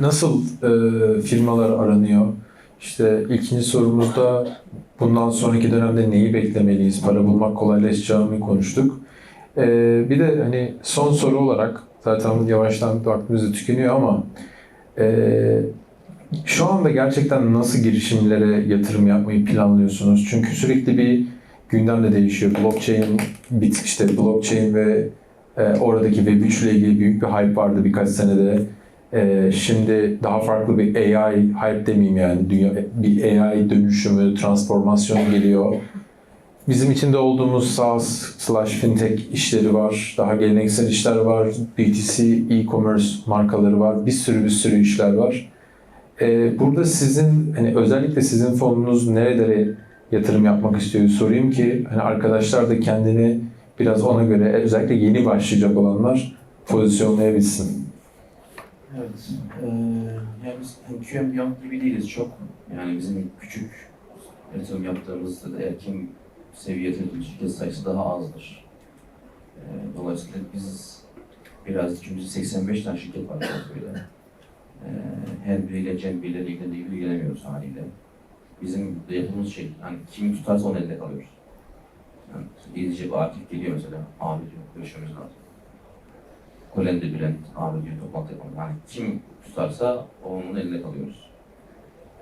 Nasıl e, firmalar aranıyor? İşte ikinci sorumuzda bundan sonraki dönemde neyi beklemeliyiz? Para bulmak kolaylaşacağını konuştuk. E, bir de hani son soru olarak zaten yavaştan vaktimiz de tükeniyor ama e, şu anda gerçekten nasıl girişimlere yatırım yapmayı planlıyorsunuz? Çünkü sürekli bir gündem de değişiyor. Blockchain, bit işte blockchain ve e, oradaki Web3 ile ilgili büyük bir hype vardı birkaç senede. Ee, şimdi daha farklı bir AI hype demeyeyim yani dünya bir AI dönüşümü, transformasyonu geliyor. Bizim içinde olduğumuz SaaS slash fintech işleri var. Daha geleneksel işler var. B2C, e-commerce markaları var. Bir sürü bir sürü işler var. Ee, burada sizin hani özellikle sizin fonunuz nerelere yatırım yapmak istiyor sorayım ki hani arkadaşlar da kendini biraz ona göre özellikle yeni başlayacak olanlar pozisyonlayabilsin. Evet. Ee, yani biz hem QM Young gibi değiliz çok. Yani bizim küçük yatırım yaptığımızda da erken seviye yatırım şirket sayısı daha azdır. Ee, dolayısıyla biz biraz çünkü 85 tane şirket var böyle. Ee, her biriyle Cem biriyle ilgilenemiyoruz haliyle. Bizim de yaptığımız şey, hani kim tutarsa onun elinde kalıyoruz. Yani İngilizce bir Akif geliyor mesela, abi diyor, görüşmemiz lazım. Kolen de Bülent abi diyor toplantı yapalım. Yani kim tutarsa onun elinde kalıyoruz.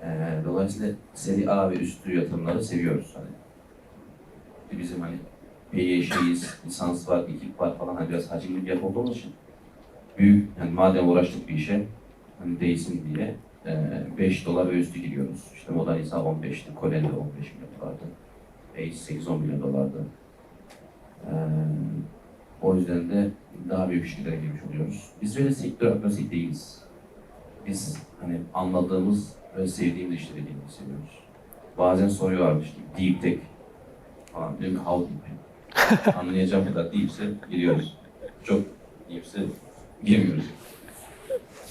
Ee, dolayısıyla seri A ve üstü yatırımları seviyoruz. Hani bizim hani PY şeyiz, lisans var, ekip var falan hani biraz hacimli bir yapı olduğumuz için büyük yani madem uğraştık bir işe hani değsin diye e, 5 dolar ve üstü giriyoruz. İşte Modern İsa 15'ti, Kolen de 15 milyon dolardı. Ace 8-10 milyon dolardı. Ee, o yüzden de daha büyük işlere girmiş oluyoruz. Biz öyle sektör agnostik değiliz. Biz hani anladığımız ve sevdiğimiz işleri girmeyi seviyoruz. Bazen soruyorlar işte deep tech falan. Diyorum ki how deep? Anlayacağım kadar deepse giriyoruz. Çok deepse girmiyoruz.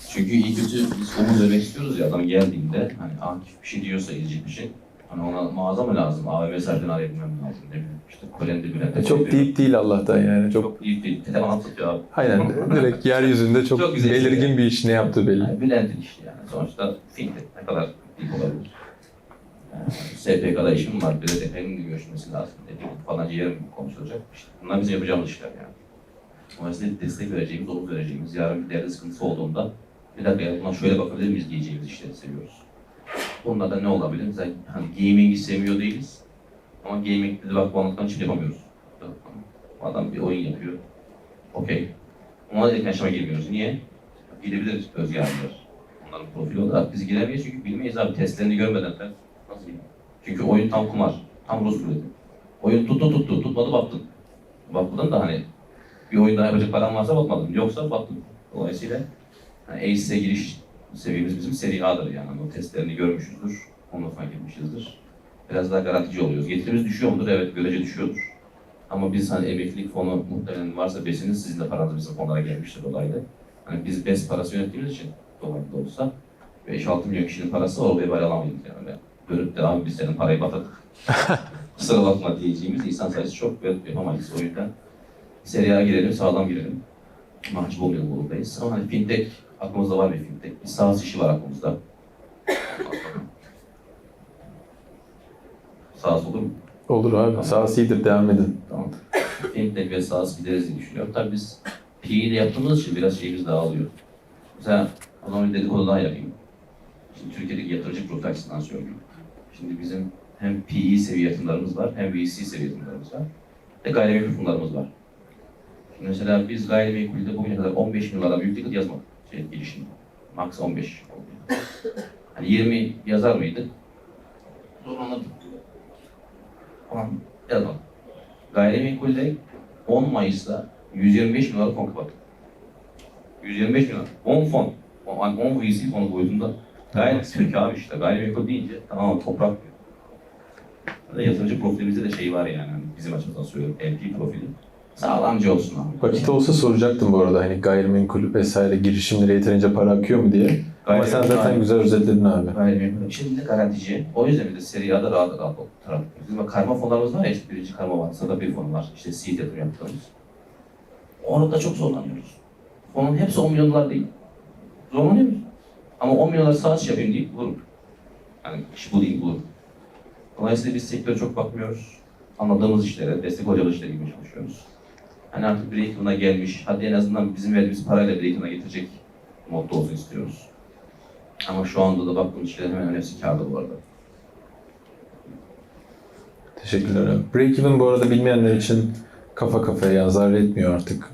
Çünkü iyi kötü biz umut vermek istiyoruz ya adam geldiğinde hani Akif bir şey diyorsa izleyecek bir şey. Hani ona mağaza mı lazım? AVM serden arayabilmem lazım. Ne bileyim işte Kolen'de Bülent'e. E, Çok deep değil Allah'tan yani. Çok Çok iyi değil. Telefon atlatıyor abi. aynen direkt yeryüzünde çok, Çok belirgin işte. bir iş ne yaptığı belli. Yani Bülent'in işi yani. Sonuçta fintech ne kadar deep olabilir? Yani SPK'da işim var. Bir de defenin görüşmesi lazım. Dedik falanca yarın konuşulacak. İşte bunlar bizim yapacağımız işler yani. Dolayısıyla destek vereceğimiz, omuz vereceğimiz, yarın bir devlet sıkıntısı olduğunda bir dakika ya buna şöyle bakabilir miyiz diyeceğimiz işleri seviyoruz. Bunda da ne olabilir? Zaten hani gaming'i sevmiyor değiliz. Ama gaming dedi bak bu anlattıktan çift yapamıyoruz. Adam bir oyun yapıyor. Okey. Ona dedik yaşama girmiyoruz. Niye? Gidebilir Özge abiler. Onların profili olarak biz giremeyiz çünkü bilmeyiz abi testlerini görmeden ben nasıl bileyim? Çünkü oyun tam kumar. Tam Rus ruleti. Oyun tuttu tuttu. Tutmadı baktın. Baktın da hani bir oyun daha yapacak paran varsa batmadın. Yoksa battın. Dolayısıyla yani ACE'e giriş seviyemiz bizim seri A'dır yani. O testlerini görmüşüzdür. Ondan sonra girmişizdir. Biraz daha garantici oluyoruz. Getirimiz düşüyor mudur? Evet görece düşüyordur. Ama biz hani emeklilik fonu muhtemelen varsa besiniz sizin de paranız bizim fonlara gelmiştir dolaylı. Hani biz BES parası yönettiğimiz için dolaylı da olsa 5-6 milyon kişinin parası var o vebali alamayız yani. Dönüp de abi biz senin parayı batırdık. Kusura bakma diyeceğimiz insan sayısı çok ve yapamayız. O yüzden seriye girelim, sağlam girelim. Mahcup olmayalım buradayız. Ama hani fintech, aklımızda var bir. Bir SaaS işi var aklımızda. SaaS olur mu? Olur abi. Sağ iyidir devam edin. Tamam. Fintech ve SaaS gideriz diye düşünüyorum. Tabii biz PE'de yaptığımız için biraz şeyimiz dağılıyor. Mesela o zaman bir dedikodu daha yapayım. Şimdi Türkiye'deki yatırıcı profil açısından söylüyorum. Şimdi bizim hem PE seviye yatırımlarımız var, hem VC seviye yatırımlarımız var. Ve gayrimenkul fonlarımız var. Şimdi mesela biz gayrimenkulde bugüne kadar 15 milyonlardan büyük ticket yazmadık. Şey, girişim. Max 15 oldu. Hani 20 yazar mıydık? Zorlanırdık. Falan yazmadık. Gayrimenkulde 10 Mayıs'ta 125 milyon fon kapattık. 125 milyon. 10 fon. 10, 10 VC fonu boyutunda. Gayet Türk abi işte. Gayrimenkul deyince tamam toprak diyor. Ve Yatırımcı profilimizde de şey var yani. hani Bizim açımızdan söylüyorum. LP profili. Sağlamcı olsun abi. Vakit olsa soracaktım bu arada hani gayrimenkul vesaire girişimlere yeterince para akıyor mu diye. Ama sen zaten güzel özetledin abi. Gayrimenkul. Şimdi de garantici. O yüzden bir de seri A'da rahat rahat taraf. Bizim karma fonlarımız var ya işte birinci karma var. Sırada bir fon var. İşte seed yatırım yaptığımız. Orada çok zorlanıyoruz. Fonun hepsi 10 milyon dolar değil. Zorlanıyoruz. Ama 10 milyonlar satış yapayım deyip bulurum. Yani iş bulayım bulurum. Dolayısıyla biz sektöre çok bakmıyoruz. Anladığımız işlere, destek hocalı işlere girmeye çalışıyoruz. Hani artık bir eğitimine gelmiş, hadi en azından bizim verdiğimiz parayla bir eğitimine getirecek modda olsun istiyoruz. Ama şu anda da baktığımız işlerin hemen hemen hepsi kârda bu arada. Teşekkürler abi. Break-even bu arada bilmeyenler için kafa kafaya yani zarar etmiyor artık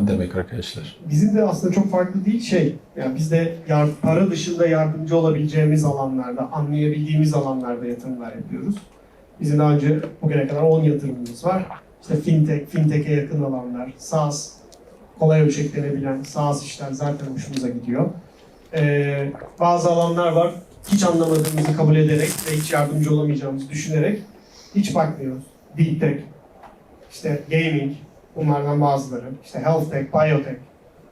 demek arkadaşlar. Bizim de aslında çok farklı değil şey. Yani biz de yar- para dışında yardımcı olabileceğimiz alanlarda, anlayabildiğimiz alanlarda yatırımlar yapıyoruz. Bizim daha önce bugüne kadar 10 yatırımımız var. İşte fintech, fintech'e yakın alanlar, SaaS, kolay ölçeklenebilen SaaS işler zaten hoşumuza gidiyor. Ee, bazı alanlar var, hiç anlamadığımızı kabul ederek ve hiç yardımcı olamayacağımızı düşünerek hiç bakmıyoruz. Deep tech, işte gaming, bunlardan bazıları. İşte health tech, biotech.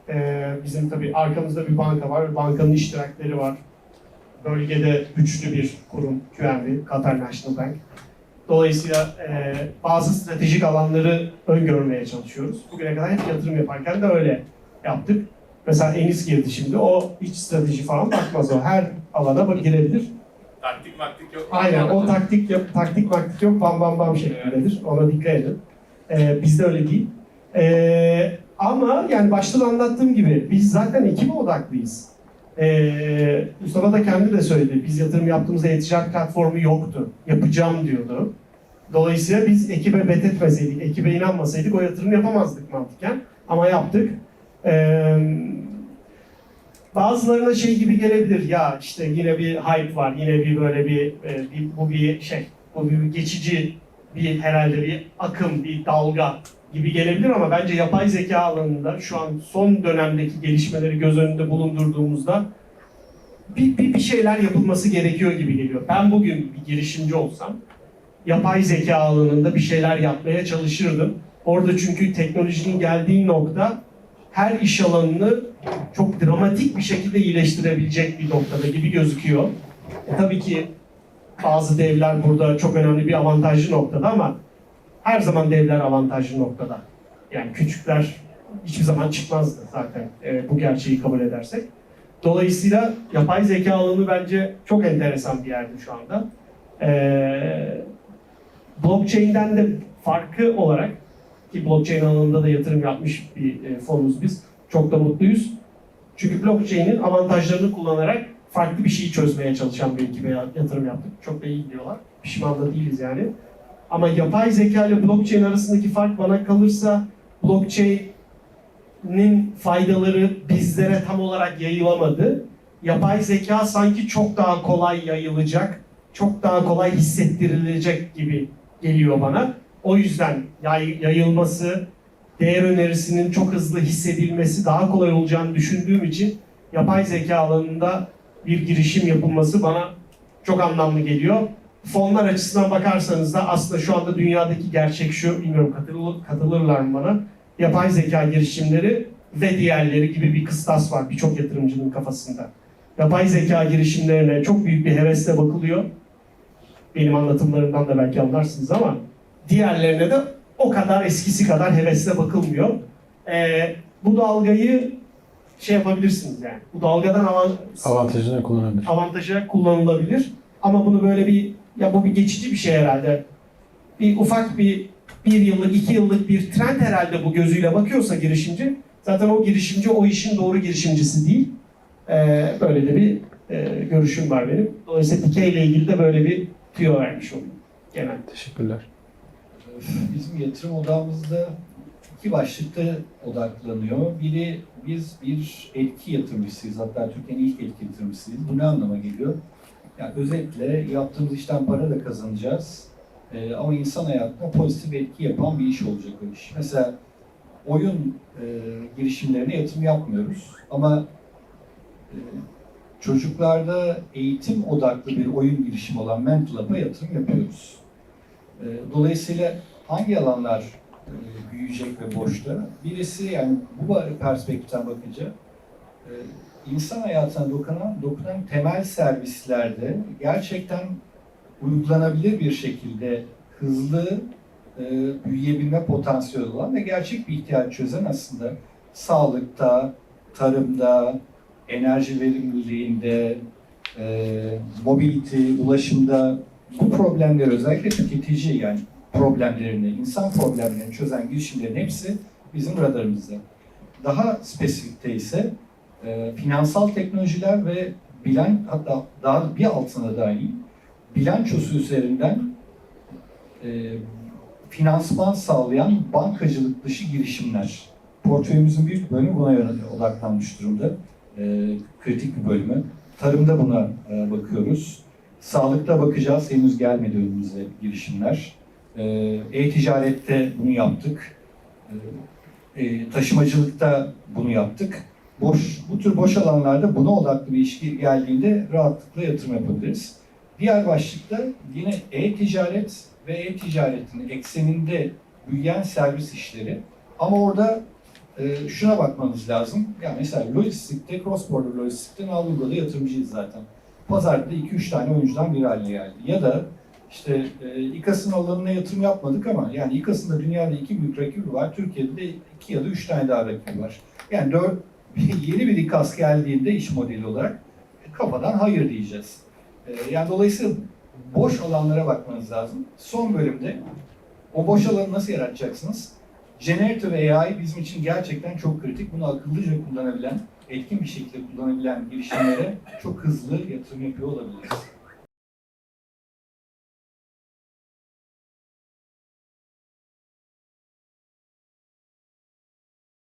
Ee, bizim tabii arkamızda bir banka var, bankanın iştirakleri var. Bölgede güçlü bir kurum, QNB, Qatar National Bank. Dolayısıyla e, bazı stratejik alanları öngörmeye çalışıyoruz. Bugüne kadar hep yatırım yaparken de öyle yaptık. Mesela Enis girdi şimdi, o hiç strateji falan bakmaz o. Her alana girebilir. Taktik maktik yok. Aynen o taktik yok, taktik maktik yok, bam bam bam şeklindedir. Ona dikkat edin. Ee, bizde öyle değil. Ee, ama yani başta da anlattığım gibi biz zaten ekibe odaklıyız. Ee, Mustafa da kendi de söyledi. Biz yatırım yaptığımızda e-ticaret platformu yoktu. Yapacağım diyordu. Dolayısıyla biz ekibe bet etmeseydik, ekibe inanmasaydık o yatırım yapamazdık mantıken. Ama yaptık. Ee, bazılarına şey gibi gelebilir ya işte yine bir hype var, yine bir böyle bir, e, bir bu bir şey, bu bir geçici bir herhalde bir akım, bir dalga gibi gelebilir ama bence yapay zeka alanında şu an son dönemdeki gelişmeleri göz önünde bulundurduğumuzda bir, bir, bir şeyler yapılması gerekiyor gibi geliyor. Ben bugün bir girişimci olsam yapay zeka alanında bir şeyler yapmaya çalışırdım. Orada çünkü teknolojinin geldiği nokta her iş alanını çok dramatik bir şekilde iyileştirebilecek bir noktada gibi gözüküyor. E, tabii ki bazı devler burada çok önemli bir avantajlı noktada ama her zaman devler avantajlı noktada. Yani küçükler hiçbir zaman çıkmazdı zaten e, bu gerçeği kabul edersek. Dolayısıyla yapay zeka alanı bence çok enteresan bir yerde şu anda. E, blockchain'den de farkı olarak ki blockchain alanında da yatırım yapmış bir e, fonuz biz. Çok da mutluyuz. Çünkü blockchain'in avantajlarını kullanarak farklı bir şeyi çözmeye çalışan bir ekibe yatırım yaptık. Çok da iyi gidiyorlar. Pişman da değiliz yani. Ama yapay zeka ile blockchain arasındaki fark bana kalırsa blockchain'in faydaları bizlere tam olarak yayılamadı. Yapay zeka sanki çok daha kolay yayılacak, çok daha kolay hissettirilecek gibi geliyor bana. O yüzden yay, yayılması, değer önerisinin çok hızlı hissedilmesi daha kolay olacağını düşündüğüm için yapay zeka alanında bir girişim yapılması bana çok anlamlı geliyor. Fonlar açısından bakarsanız da aslında şu anda dünyadaki gerçek şu, bilmiyorum katılır, katılırlar mı bana, yapay zeka girişimleri ve diğerleri gibi bir kıstas var birçok yatırımcının kafasında. Yapay zeka girişimlerine çok büyük bir hevesle bakılıyor. Benim anlatımlarımdan da belki anlarsınız ama diğerlerine de o kadar eskisi kadar hevesle bakılmıyor. Ee, bu dalgayı şey yapabilirsiniz yani. Bu dalgadan avan, Avantajını kullanabilir. avantaja kullanılabilir. Ama bunu böyle bir ya bu bir geçici bir şey herhalde. Bir ufak bir bir yıllık, iki yıllık bir trend herhalde bu gözüyle bakıyorsa girişimci. Zaten o girişimci o işin doğru girişimcisi değil. Ee, böyle de bir e, görüşüm var benim. Dolayısıyla dikey ile ilgili de böyle bir tüyo vermiş olayım genel. Teşekkürler. Bizim yatırım odamızda iki başlıkta odaklanıyor. Biri biz bir etki yatırımcısıyız. Hatta Türkiye'nin ilk etki yatırımcısıyız. Bu ne anlama geliyor? Yani özetle yaptığımız işten para da kazanacağız. Ee, ama insan hayatına pozitif etki yapan bir iş olacak o iş. Mesela oyun e, girişimlerine yatırım yapmıyoruz. Ama e, çocuklarda eğitim odaklı bir oyun girişimi olan Mentalab'a yatırım yapıyoruz. E, Dolayısıyla hangi alanlar e, büyüyecek ve boşta? Birisi yani bu perspektiften bakınca e, insan hayatına dokunan, dokunan temel servislerde gerçekten uygulanabilir bir şekilde hızlı e, büyüyebilme potansiyeli olan ve gerçek bir ihtiyaç çözen aslında sağlıkta, tarımda, enerji verimliliğinde, e, mobility, ulaşımda bu problemleri özellikle tüketici yani problemlerini, insan problemlerini çözen girişimlerin hepsi bizim radarımızda. Daha spesifikte ise e, finansal teknolojiler ve bilan hatta daha bir altına dahi bilançosu üzerinden e, finansman sağlayan bankacılık dışı girişimler. Portföyümüzün büyük bölümü buna odaklanmış durumda. E, kritik bir bölümü. Tarımda buna e, bakıyoruz. Sağlıkta bakacağız. Henüz gelmedi önümüze girişimler. E, E-ticarette bunu yaptık. E, taşımacılıkta bunu yaptık. Boş, bu tür boş alanlarda buna odaklı bir iş geldiğinde rahatlıkla yatırım yapabiliriz. Diğer başlıkta yine e-ticaret ve e-ticaretin ekseninde büyüyen servis işleri. Ama orada e, şuna bakmanız lazım. Yani mesela lojistikte, cross border lojistikte Navigo'da yatırımcıyız zaten. Pazarda 2-3 tane oyuncudan biri haline geldi. Ya da işte e, İKAS'ın alanına yatırım yapmadık ama yani İKAS'ın da dünyada iki büyük rakibi var. Türkiye'de de iki ya da üç tane daha rakibi var. Yani dört, yeni bir İKAS geldiğinde iş modeli olarak kafadan hayır diyeceğiz. E, yani dolayısıyla boş alanlara bakmanız lazım. Son bölümde o boş alanı nasıl yaratacaksınız? Generative AI bizim için gerçekten çok kritik. Bunu akıllıca kullanabilen, etkin bir şekilde kullanabilen girişimlere çok hızlı yatırım yapıyor olabiliriz.